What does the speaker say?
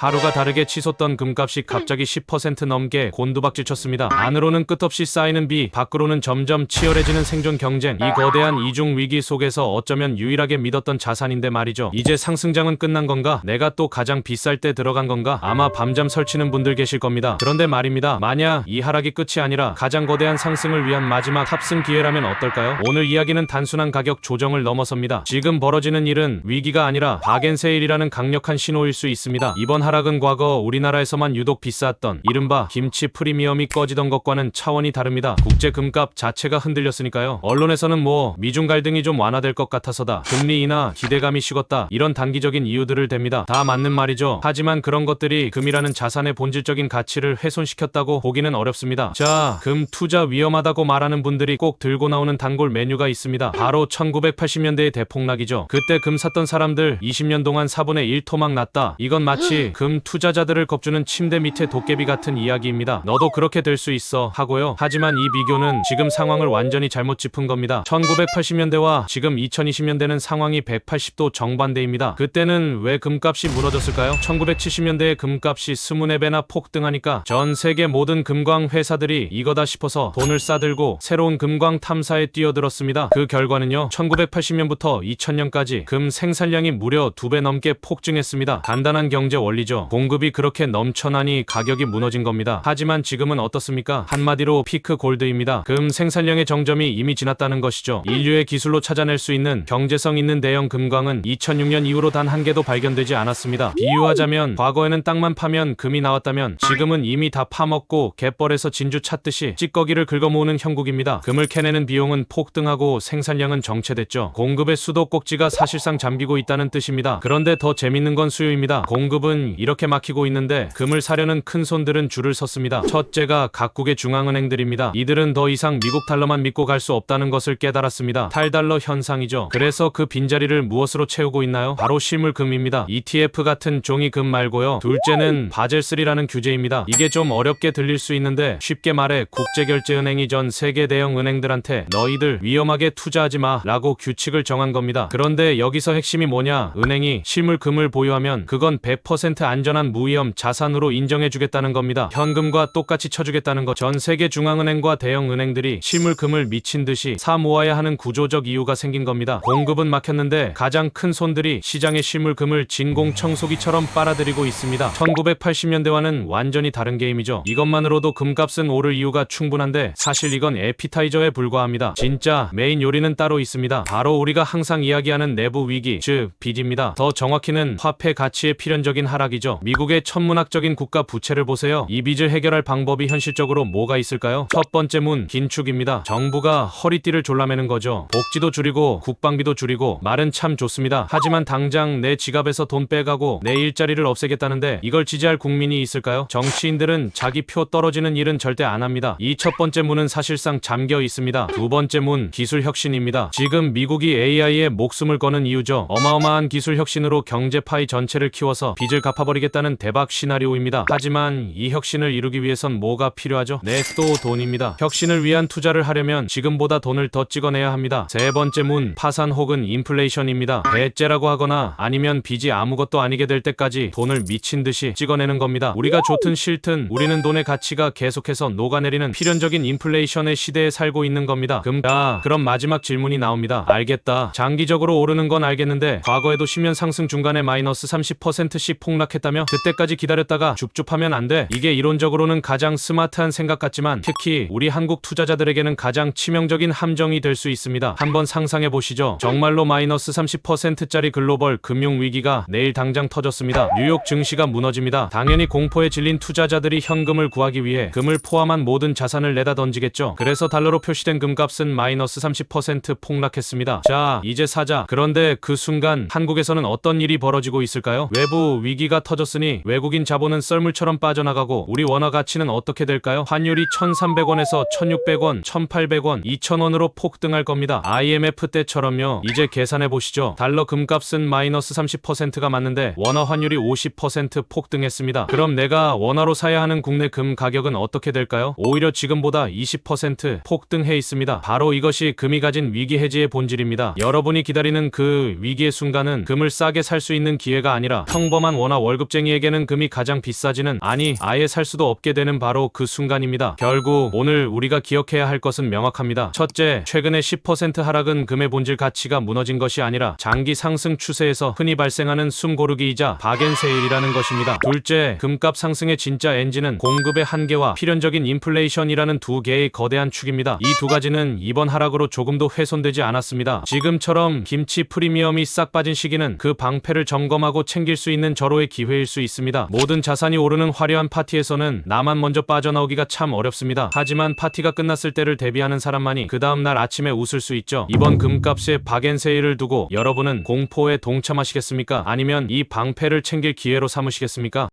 하루가 다르게 치솟던 금값이 갑자기 10% 넘게 곤두박질 쳤습니다. 안으로는 끝없이 쌓이는 비, 밖으로는 점점 치열해지는 생존 경쟁. 이 거대한 이중 위기 속에서 어쩌면 유일하게 믿었던 자산인데 말이죠. 이제 상승장은 끝난 건가? 내가 또 가장 비쌀 때 들어간 건가? 아마 밤잠 설치는 분들 계실 겁니다. 그런데 말입니다. 만약 이 하락이 끝이 아니라 가장 거대한 상승을 위한 마지막 탑승 기회라면 어떨까요? 오늘 이야기는 단순한 가격 조정을 넘어섭니다. 지금 벌어지는 일은 위기가 아니라 바겐 세일이라는 강력한 신호일 수 있습니다. 이번 하 락은 과거 우리나라에서만 유독 비쌌던 이른바 김치 프리미엄이 꺼지던 것과는 차원이 다릅니다. 국제 금값 자체가 흔들렸으니까요. 언론에서는 뭐 미중 갈등이 좀 완화될 것 같아서다. 금리 인하 기대감이 식었다. 이런 단기적인 이유들을 댑니다. 다 맞는 말이죠. 하지만 그런 것들이 금이라는 자산의 본질적인 가치를 훼손시켰다고 보기는 어렵습니다. 자, 금 투자 위험하다고 말하는 분들이 꼭 들고 나오는 단골 메뉴가 있습니다. 바로 1980년대의 대폭락이죠. 그때 금 샀던 사람들 20년 동안 4분의 1 토막 났다. 이건 마치 금 투자자들을 겁주는 침대 밑에 도깨비 같은 이야기입니다. 너도 그렇게 될 수 있어 하고요. 하지만 이 비교는 지금 상황을 완전히 잘못 짚은 겁니다. 1980년대와 지금 2020년대는 상황이 180도 정반대입니다. 그때는 왜 금값이 무너졌을까요? 1970년대에 금값이 24배나 폭등하니까 전 세계 모든 금광 회사들이 이거다 싶어서 돈을 싸들고 새로운 금광 탐사에 뛰어들었습니다. 그 결과는요. 1980년부터 2000년까지 금 생산량이 무려 두배 넘게 폭증했습니다. 간단한 경제 원리죠. 공급이 그렇게 넘쳐나니 가격이 무너진 겁니다. 하지만 지금은 어떻습니까? 한마디로 피크 골드입니다. 금 생산량의 정점이 이미 지났다는 것이죠. 인류의 기술로 찾아낼 수 있는 경제성 있는 대형 금광은 2006년 이후로 단 한 개도 발견되지 않았습니다. 비유하자면 과거에는 땅만 파면 금이 나왔다면 지금은 이미 다 파먹고 갯벌에서 진주 찾듯이 찌꺼기를 긁어모으는 형국입니다. 금을 캐내는 비용은 폭등하고 생산량은 정체됐죠. 공급의 수도꼭지가 사실상 잠기고 있다는 뜻입니다. 그런데 더 재밌는 건 수요입니다. 공급은 이렇게 막히고 있는데 금을 사려는 큰 손들은 줄을 섰습니다. 첫째가 각국의 중앙은행들입니다. 이들은 더 이상 미국 달러만 믿고 갈 수 없다는 것을 깨달았습니다. 탈달러 현상이죠. 그래서 그 빈자리를 무엇으로 채우고 있나요? 바로 실물금입니다. ETF 같은 종이금 말고요. 둘째는 바젤3라는 규제입니다. 이게 좀 어렵게 들릴 수 있는데 쉽게 말해 국제결제은행이 전 세계 대형 은행들한테 너희들 위험하게 투자하지 마 라고 규칙을 정한 겁니다. 그런데 여기서 핵심이 뭐냐? 은행이 실물금을 보유하면 그건 100% 안전한 무위험 자산으로 인정해주겠다는 겁니다. 현금과 똑같이 쳐주겠다는 것. 전 세계 중앙은행과 대형 은행들이 실물금을 미친 듯이 사 모아야 하는 구조적 이유가 생긴 겁니다. 공급은 막혔는데 가장 큰 손들이 시장의 실물금을 진공청소기처럼 빨아들이고 있습니다. 1980년대와는 완전히 다른 게임이죠. 이것만으로도 금값은 오를 이유가 충분한데 사실 이건 에피타이저에 불과합니다. 진짜 메인 요리는 따로 있습니다. 바로 우리가 항상 이야기하는 내부 위기, 즉 빚입니다. 더 정확히는 화폐 가치의 필연적인 하락 이죠. 미국의 천문학적인 국가 부채를 보세요. 이 빚을 해결할 방법이 현실적으로 뭐가 있을까요? 첫 번째 문 긴축입니다. 정부가 허리띠를 졸라매는 거죠. 복지도 줄이고 국방비도 줄이고 말은 참 좋습니다. 하지만 당장 내 지갑에서 돈 빼가고 내 일자리를 없애겠다는데 이걸 지지할 국민이 있을까요? 정치인들은 자기 표 떨어지는 일은 절대 안 합니다. 이 첫 번째 문은 사실상 잠겨 있습니다. 두 번째 문 기술 혁신입니다. 지금 미국이 AI에 목숨을 거는 이유죠. 어마어마한 기술 혁신으로 경제 파이 전체를 키워서 빚을 갚아 버리겠다는 대박 시나리오입니다. 하지만 이 혁신을 이루기 위해선 뭐가 필요하죠? 네, 또 돈입니다. 혁신을 위한 투자를 하려면 지금보다 돈을 더 찍어내야 합니다. 세 번째 문 파산 혹은 인플레이션입니다. 배째라고 하거나 아니면 빚이 아무것도 아니게 될 때까지 돈을 미친 듯이 찍어내는 겁니다. 우리가 좋든 싫든 우리는 돈의 가치가 계속해서 녹아내리는 필연적인 인플레이션의 시대에 살고 있는 겁니다. 금, 야, 그럼 마지막 질문이 나옵니다. 알겠다. 장기적으로 오르는 건 알겠는데 과거에도 10년 상승 중간에 마이너스 30%씩 폭락 했다며 그때까지 기다렸다가 줍줍하면 안 돼. 이게 이론적으로는 가장 스마트한 생각 같지만 특히 우리 한국 투자자들에게는 가장 치명적인 함정이 될 수 있습니다. 한번 상상해 보시죠. 정말로 마이너스 30%짜리 글로벌 금융 위기가 내일 당장 터졌습니다. 뉴욕 증시가 무너집니다. 당연히 공포에 질린 투자자들이 현금을 구하기 위해 금을 포함한 모든 자산을 내다 던지겠죠. 그래서 달러로 표시된 금값은 마이너스 30% 폭락했습니다. 자, 이제 사자. 그런데 그 순간 한국에서는 어떤 일이 벌어지고 있을까요? 외부 위기가 터졌으니 외국인 자본은 썰물처럼 빠져나가고 우리 원화 가치는 어떻게 될까요? 환율이 1,300원에서 1,600원, 1,800원, 2,000원으로 폭등할 겁니다. IMF 때처럼요. 이제 계산해 보시죠. 달러 금값은 마이너스 30%가 맞는데 원화 환율이 50% 폭등했습니다. 그럼 내가 원화로 사야 하는 국내 금 가격은 어떻게 될까요? 오히려 지금보다 20% 폭등해 있습니다. 바로 이것이 금이 가진 위기 해지의 본질입니다. 여러분이 기다리는 그 위기의 순간은 금을 싸게 살 수 있는 기회가 아니라 평범한 원화 월 월급쟁이에게는 금이 가장 비싸지는 아니 아예 살 수도 없게 되는 바로 그 순간입니다. 결국 오늘 우리가 기억해야 할 것은 명확합니다. 첫째, 최근의 10% 하락은 금의 본질 가치가 무너진 것이 아니라 장기 상승 추세에서 흔히 발생하는 숨고르기이자 바겐세일이라는 것입니다. 둘째, 금값 상승의 진짜 엔진은 공급의 한계와 필연적인 인플레이션이라는 두 개의 거대한 축입니다. 이 두 가지는 이번 하락으로 조금도 훼손되지 않았습니다. 지금처럼 김치 프리미엄이 싹 빠진 시기는 그 방패를 점검하고 챙길 수 있는 절호의 기회일 수 있습니다. 모든 자산이 오르는 화려한 파티에서는 나만 먼저 빠져나오기가 참 어렵습니다. 하지만 파티가 끝났을 때를 대비하는 사람만이 그 다음날 아침에 웃을 수 있죠. 이번 금값의 박앤세일을 두고 여러분은 공포에 동참하시겠습니까? 아니면 이 방패를 챙길 기회로 삼으시겠습니까?